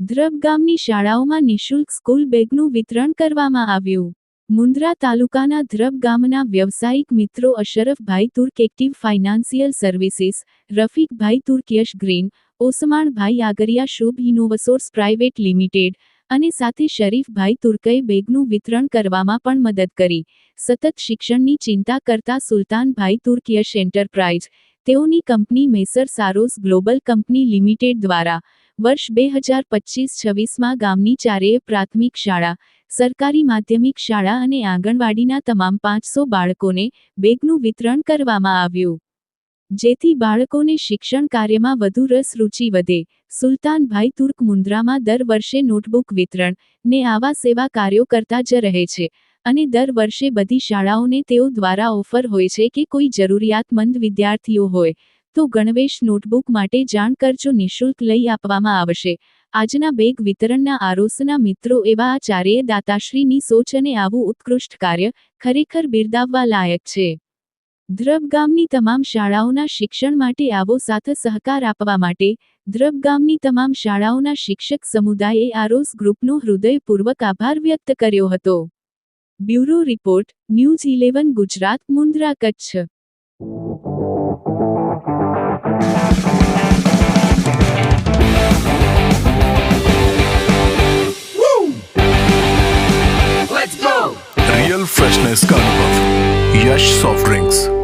ધ્રબ ગામની શાળાઓમાં નિઃશુલ્ક સ્કૂલ બેગનું વિતરણ કરવામાં આવ્યું. મુન્દ્રા તાલુકાના ધ્રબ ગામના વ્યવસાયિક મિત્રો Ashrafbhai Turk active financial services, Rafikbhai તુર્કયશ green, Osmanbhai Agariya Shubh Innovsource private limited અને સાથે શરીફભાઈ તુર્કએ બેગનું વિતરણ કરવામાં પણ મદદ કરી. સતત શિક્ષણની ચિંતા કરતા સુલતાનભાઈ તુર્ક યશ એન્ટરપ્રાઇઝ તેઓની કંપની મેસર સારોસ ગ્લોબલ કંપની લિમિટેડ દ્વારા વર્ષ બે હજાર પચીસ છવ્વીસમાં ગામની ચારેય પ્રાથમિક શાળા, સરકારી માધ્યમિક શાળા અને આંગણવાડીના તમામ પાંચસો બાળકોને બેગનું વિતરણ કરવામાં આવ્યું. જેથી બાળકોને શિક્ષણ કાર્યમાં વધુ રસ રુચિ વધે. સુલતાનભાઈ તુર્ક મુન્દ્રામાં દર વર્ષે નોટબુક વિતરણ ને આવા સેવા કાર્યો કરતા જ રહે છે અને દર વર્ષે બધી શાળાઓને તેઓ દ્વારા ઓફર હોય છે કે કોઈ જરૂરિયાતમંદ વિદ્યાર્થીઓ હોય, તો ગણવેશ નોટબુક માટે જાણ કરજો નિઃશુલ્ક લઈ આપવામાં આવશે. આજના બેગ વિતરણના આરોસના મિત્રો એવા આ દાતાશ્રીની સોચ અને આવું ઉત્કૃષ્ટ કાર્ય ખરેખર બિરદાવવા લાયક છે. ધ્રબ ગામની તમામ શાળાઓના શિક્ષણ માટે આવો સાથે સહકાર આપવા માટે ધ્રબ ગામની તમામ શાળાઓના શિક્ષક સમુદાયે આરોસ ગ્રુપનો હૃદયપૂર્વક આભાર વ્યક્ત કર્યો હતો. Bureau report, news eleven, Gujarat, Mundra, Kutch. Real freshness का अनुभव. यश सॉफ्ट ड्रिंक्स